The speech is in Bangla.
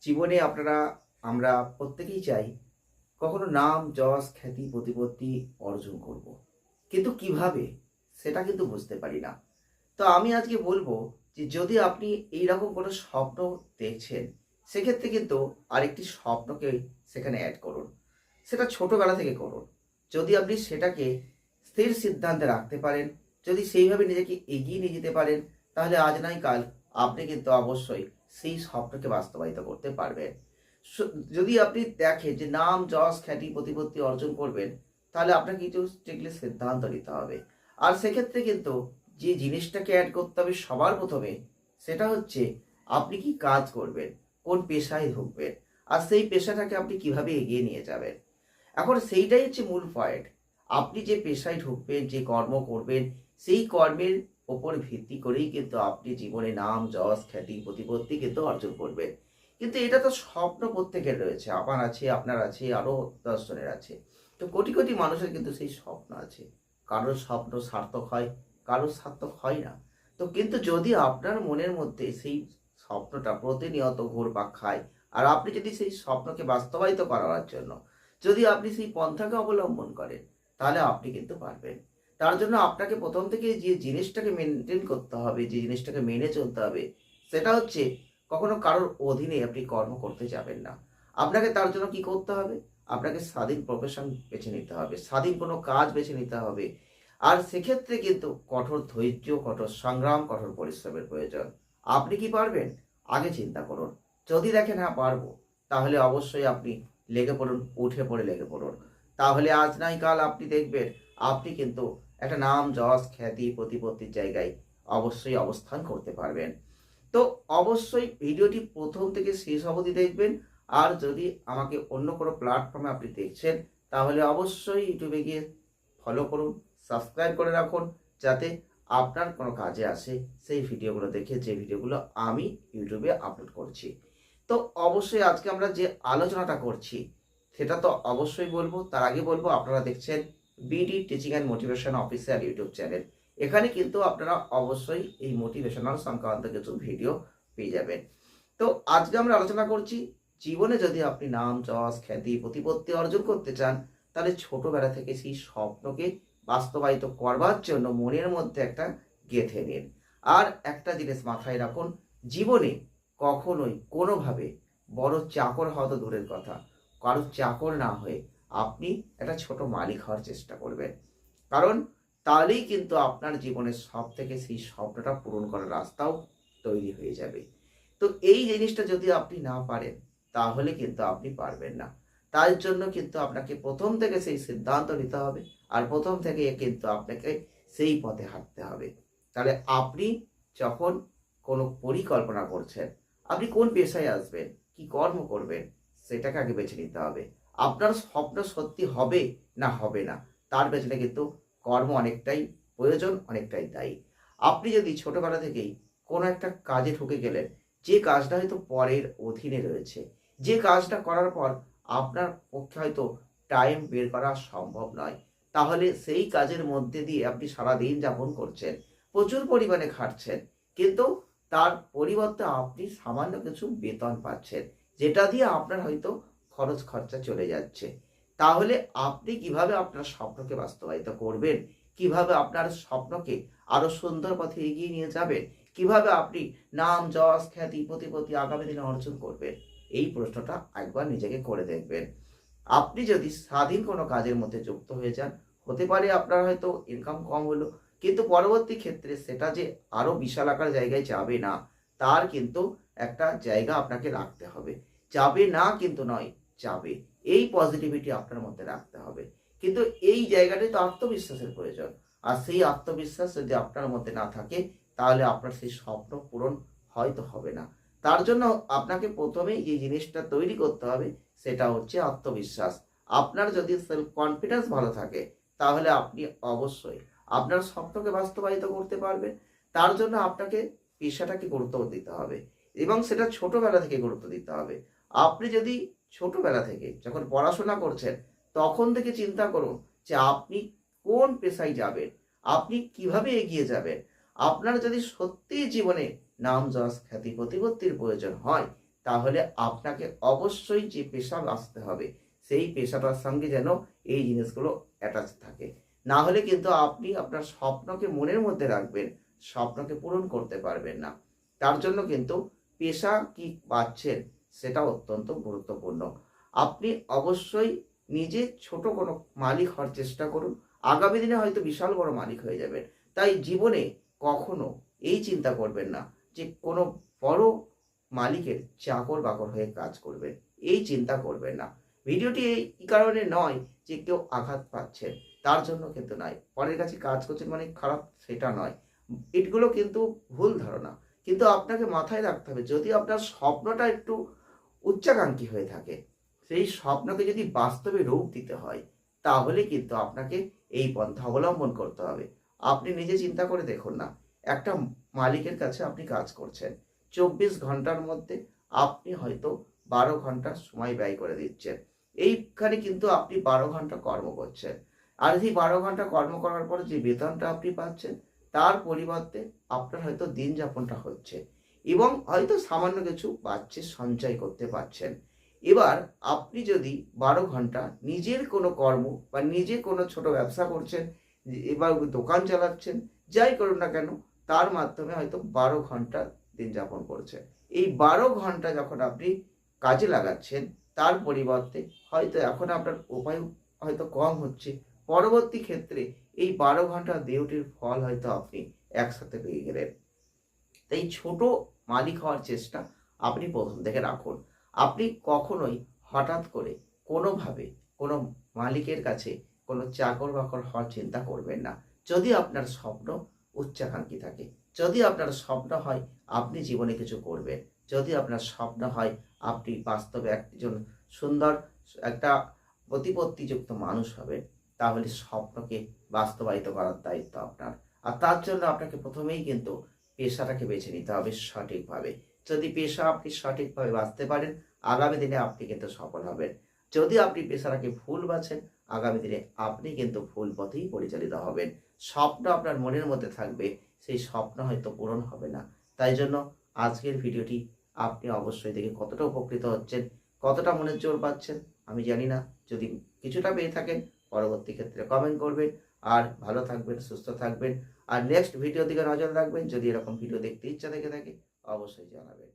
জীবনে আপনারা, আমরা প্রত্যেকেই চাই কখনো নাম, যশ, খ্যাতি, প্রতিপত্তি অর্জন করব। কিন্তু কীভাবে? সেটা কিন্তু বুঝতে পারি না। তো আমি আজকে বলব যে যদি আপনি এই রকম কোনো স্বপ্ন দেখছেন, সেক্ষেত্রে কিন্তু আরেকটি স্বপ্নকে সেখানে অ্যাড করুন। সেটা ছোটবেলা থেকে করুন। যদি আপনি সেটাকে স্থির সিদ্ধান্তে রাখতে পারেন, যদি সেইভাবে নিজেকে এগিয়ে নিয়ে যেতে পারেন, তাহলে আজ নাই কাল আপনি কিন্তু অবশ্যই সেই স্বপ্নকে বাস্তবায়িত করতে পারবেন। যদি আপনি দেখেন যে নাম, যশ, খ্যাতি, প্রতিপত্তি অর্জন করবেন, তাহলে আপনাকে কিছু স্ট্রিক্টলি সিদ্ধান্ত নিতে হবে। আর সেক্ষেত্রে কিন্তু যে জিনিসটাকে অ্যাড করতে হবে সবার প্রথমে, সেটা হচ্ছে আপনি কি কাজ করবেন, কোন পেশায় ঢুকবেন, আর সেই পেশাটাকে আপনি কীভাবে এগিয়ে নিয়ে যাবেন। এখন সেইটাই হচ্ছে মূল পয়েন্ট আপনি যে পেশায় ঢুকবেন, যে কর্ম করবেন, সেই কর্মের ওপর ভিত্তি করেই কিন্তু আপনি জীবনে নাম, যশ, খ্যাতি, প্রতিপত্তি কিন্তু অর্জন করবেন। কিন্তু এটা তো স্বপ্ন প্রত্যেকের রয়েছে। আমার আছে, আপনার আছে আরও দশজনের আছে। তো কোটি কোটি মানুষের কিন্তু সেই স্বপ্ন আছে। কারোর স্বপ্ন সার্থক হয়, কারোর সার্থক হয় না। তো কিন্তু যদি আপনার মনের মধ্যে সেই স্বপ্নটা প্রতিনিয়ত ঘুরপাক খায়, আর আপনি যদি সেই স্বপ্নকে বাস্তবায়িত করার জন্য যদি আপনি সেই পন্থাকে অবলম্বন করেন, তাহলে আপনি কিন্তু পারবেন। তার জন্য আপনাকে প্রথম থেকে যে জিনিসটাকে মেনটেন করতে হবে, যে জিনিসটাকে মেনে চলতে হবে, সেটা হচ্ছে কখনো কারোর অধীনে আপনি কর্ম করতে যাবেন না। আপনাকে তার জন্য কি করতে হবে? আপনাকে স্বাধীন প্রফেশন বেছে নিতে হবে, স্বাধীন কোনো কাজ বেছে নিতে হবে। আর সেক্ষেত্রে কিন্তু কঠোর ধৈর্য, কঠোর সংগ্রাম, কঠোর পরিশ্রমের প্রয়োজন। আপনি কি পারবেন? আগে চিন্তা করুন। যদি দেখেন হ্যাঁ পারব, তাহলে অবশ্যই আপনি লেগে পড়ুন, উঠে পড়ে লেগে পড়ুন। তাহলে আজ নাই, কাল আপনি দেখবেন, আপনি কিন্তু একটা নাম, যশ, খ্যাতি, প্রতিপত্তির জায়গায় অবশ্যই অবস্থান করতে পারবেন। তো অবশ্যই ভিডিওটি প্রথম থেকে শেষ অবধি দেখবেন। আর যদি আমাকে অন্য কোনো প্ল্যাটফর্মে আপনি দেখছেন, তাহলে অবশ্যই ইউটিউবে গিয়ে ফলো করুন সাবস্ক্রাইব করে রাখুন, যাতে আপনার কোনো কাজে আসে সেই ভিডিওগুলো দেখে যে ভিডিওগুলো আমি ইউটিউবে আপলোড করছি। তো অবশ্যই আজকে আমরা যে আলোচনাটা করছি, সেটা তো অবশ্যই বলব। তার আগে বলব, আপনারা দেখছেন BD teaching and motivation official YouTube channel. এখানে কিন্তু আপনারা অবশ্যই এই মোটিভেশনাল সংক্রান্ত কিছু ভিডিও পেয়ে যাবেন। তো আজকে আমরা আলোচনা করছি, জীবনে যদি আপনি নাম, যশ, খ্যাতি, প্রতিপত্তি অর্জন করতে চান, তাহলে ছোটবেলা থেকে সেই স্বপ্নকে বাস্তবায়িত করবার জন্য মনের মধ্যে একটা গেঁথে নিন। আর একটা জিনিস মাথায় রাখুন, জীবনে কখনোই কোনোভাবে বড় চাকর হওয়া তো দূরের কথা। কারও চাকর না হয়ে আপনি একটা ছোট মালিক হওয়ার চেষ্টা করবেন। কারণ তাহলেই কিন্তু আপনার জীবনের সব থেকে সেই স্বপ্নটা পূরণ করার রাস্তাও তৈরি হয়ে যাবে। তো এই জিনিসটা যদি আপনি না পারেন, তাহলে কিন্তু আপনি পারবেন না। তার জন্য কিন্তু আপনাকে প্রথম থেকে সেই সিদ্ধান্ত নিতে হবে আর প্রথম থেকে কিন্তু আপনাকে সেই পথে হাঁটতে হবে। তাহলে আপনি যখন কোনো পরিকল্পনা করছেন, আপনি কোন পেশায় আসবেন, কি কর্ম করবেন, সেটাকে আগে বেছে নিতে হবে। আপনার স্বপ্ন সত্যি হবে না হবে না, তার পেছনে কিন্তু কর্ম অনেকটাই প্রয়োজন, অনেকটাই দায়ী। আপনি যদি ছোটবেলা থেকেই কোনো একটা কাজে ঢুকে গেলেন, যে কাজটা হয়তো পরের অধীনে রয়েছে, যে কাজটা করার পর আপনার পক্ষে হয়তো টাইম বের করা সম্ভব নয়, তাহলে সেই কাজের মধ্যে দিয়ে আপনি সারা দিন যাপন করছেন, প্রচুর পরিমাণে খাটছেন, কিন্তু তার পরিবর্তে আপনি সামান্য কিছু বেতন পাচ্ছেন, যেটা দিয়ে আপনার হয়তো খরচ খরচা চলে যাচ্ছে। তাহলে আপনি কীভাবে আপনার স্বপ্নকে বাস্তবায়িত করবেন? কীভাবে আপনার স্বপ্নকে আরও সুন্দর পথে এগিয়ে নিয়ে যাবেন? কীভাবে আপনি নাম, যশ, খ্যাতি, প্রতিপত্তি আগামী দিনে অর্জন করবেন? এই প্রশ্নটা একবার নিজেকে করে দেখবেন। আপনি যদি স্বাধীন কোনো কাজের মধ্যে যুক্ত হয়ে যান, হতে পারে আপনার হয়তো ইনকাম কম হলো, কিন্তু পরবর্তী ক্ষেত্রে সেটা যে আরও বিশাল আকার জায়গায় যাবে না, তার কিন্তু একটা জায়গা আপনাকে রাখতে হবে। যাবে না কিন্তু নয় যাবে। এই পজিটিভিটি আপনার মধ্যে রাখতে হবে। কিন্তু এই জায়গাটাই তো আত্মবিশ্বাসের প্রয়োজন। আর সেই আত্মবিশ্বাস যদি আপনার মধ্যে না থাকে, তাহলে আপনার সেই স্বপ্ন পূরণ হয়তো হবে না। তার জন্য আপনাকে প্রথমেই যে জিনিসটা তৈরি করতে হবে, সেটা হচ্ছে আত্মবিশ্বাস। আপনার যদি সেলফ কনফিডেন্স ভালো থাকে, তাহলে আপনি অবশ্যই আপনার স্বপ্নকে বাস্তবায়িত করতে পারবেন। তার জন্য আপনাকে পেশাটাকে গুরুত্ব দিতে হবে এবং সেটা ছোটবেলা থেকে গুরুত্ব দিতে হবে। আপনি যদি ছোটবেলা থেকে যখন পড়াশোনা করছেন, তখন থেকে চিন্তা করুন যে আপনি কোন পেশায় যাবেন, আপনি কীভাবে এগিয়ে যাবেন। আপনার যদি সত্যি জীবনে নাম যশ, খ্যাতি, প্রতিপত্তির প্রয়োজন হয়, তাহলে আপনাকে অবশ্যই যে পেশা বাঁচতে হবে, সেই পেশাটার সঙ্গে যেন এই জিনিসগুলো অ্যাটাচ থাকে। না হলে কিন্তু আপনি আপনার স্বপ্নকে মনের মধ্যে রাখবেন, স্বপ্নকে পূরণ করতে পারবেন না। তার জন্য কিন্তু পেশা কি পাচ্ছেন সেটা অত্যন্ত গুরুত্বপূর্ণ। আপনি অবশ্যই নিজে ছোট কোনো মালিক হওয়ার চেষ্টা করুন। আগামী দিনে হয়তো বিশাল বড় মালিক হয়ে যাবেন। তাই জীবনে কখনো এই চিন্তা করবেন না যে কোনো বড় মালিকের চাকর বাকর হয়ে কাজ করবেন এই চিন্তা করবেন না। ভিডিওটি এই কারণে নয় যে কেউ আঘাত পাচ্ছেন তার জন্য কিন্তু নয়। পরের কাছে কাজ করছেন মানে খারাপ সেটা নয়। এগুলো কিন্তু ভুল ধারণা। কিন্তু আপনাকে মাথায় রাখতে হবে, যদি আপনার স্বপ্নটা একটু উচ্চাকাঙ্ক্ষী হয়ে থাকে। সেই স্বপ্নকে যদি বাস্তবে রূপ দিতে হয়, তাহলে কিন্তু আপনাকে এই পন্থা অবলম্বন করতে হবে। আপনি নিজে চিন্তা করে দেখুন না, একটা মালিকের কাছে আপনি কাজ করছেন। চব্বিশ ঘণ্টার মধ্যে আপনি হয়তো বারো ঘণ্টা সময় ব্যয় করে দিচ্ছেন। এইখানে কিন্তু আপনি বারো ঘণ্টা কর্ম করছেন। আর এই বারো ঘণ্টা কর্ম করার পর যে বেতনটা আপনি পাচ্ছেন, তার পরিবর্তে আপনার হয়তো দিন যাপনটা হচ্ছে। এবং হয়তো সামান্য কিছু পাচ্ছে সঞ্চয় করতে পারছেন। এবার আপনি যদি বারো ঘণ্টা নিজের কোনো কর্ম বা নিজে কোনো ছোট ব্যবসা করছেন, এবার দোকান চালাচ্ছেন, যাই করুন না কেন, তার মাধ্যমে হয়তো বারো ঘণ্টা দিন যাপন করছেন। এই বারো ঘণ্টা যখন আপনি কাজে লাগাচ্ছেন, তার পরিবর্তে হয়তো এখন আপনার উপায় হয়তো কম হচ্ছে। পরবর্তী ক্ষেত্রে এই বারো ঘণ্টা ডিউটির ফল হয়তো আপনি একসাথে পেয়ে গেলেন। তাই ছোট মালিক হওয়ার চেষ্টা আপনি প্রথম থেকে রাখুন। আপনি কখনোই হঠাৎ করে কোনোভাবে কোনো মালিকের কাছে কোনো চাকর বাকর হওয়ার চিন্তা করবেন না। যদি আপনার স্বপ্ন উচ্চাকাঙ্ক্ষী থাকে, যদি আপনার স্বপ্ন হয় আপনি জীবনে কিছু করবেন, যদি আপনার স্বপ্ন হয় আপনি বাস্তবে একজন সুন্দর, একটা প্রতিপত্তিযুক্ত মানুষ হবেন, তাহলে স্বপ্নকে বাস্তবায়িত করার দায়িত্ব আপনার। আর তার জন্য আপনাকে প্রথমেই কিন্তু পেশাটাকে বেছে নিতে হবে সঠিকভাবে। যদি পেশা আপনি সঠিকভাবে বাঁচতে পারেন, আগামী দিনে আপনি কিন্তু সফল হবেন। যদি আপনি পেশাটাকে ভুল বাছেন আগামী দিনে আপনি কিন্তু ভুল পথেই পরিচালিত হবেন। স্বপ্ন আপনার মনের মধ্যে থাকবে, সেই স্বপ্ন হয়তো পূরণ হবে না। তাই জন্য আজকের ভিডিওটি আপনি অবশ্যই দেখে কতটা উপকৃত হচ্ছেন, কতটা মনের জোর পাচ্ছেন, আমি জানি না। যদি কিছুটা পেয়ে থাকেন, পরবর্তী ক্ষেত্রে কমেন্ট করবেন। আর ভালো থাকবেন, সুস্থ থাকবেন। আর নেক্সট ভিডিও দিকে নজর রাখবেন। যদি এরকম ভিডিও দেখতে ইচ্ছা থেকে থাকে, অবশ্যই জানাবেন।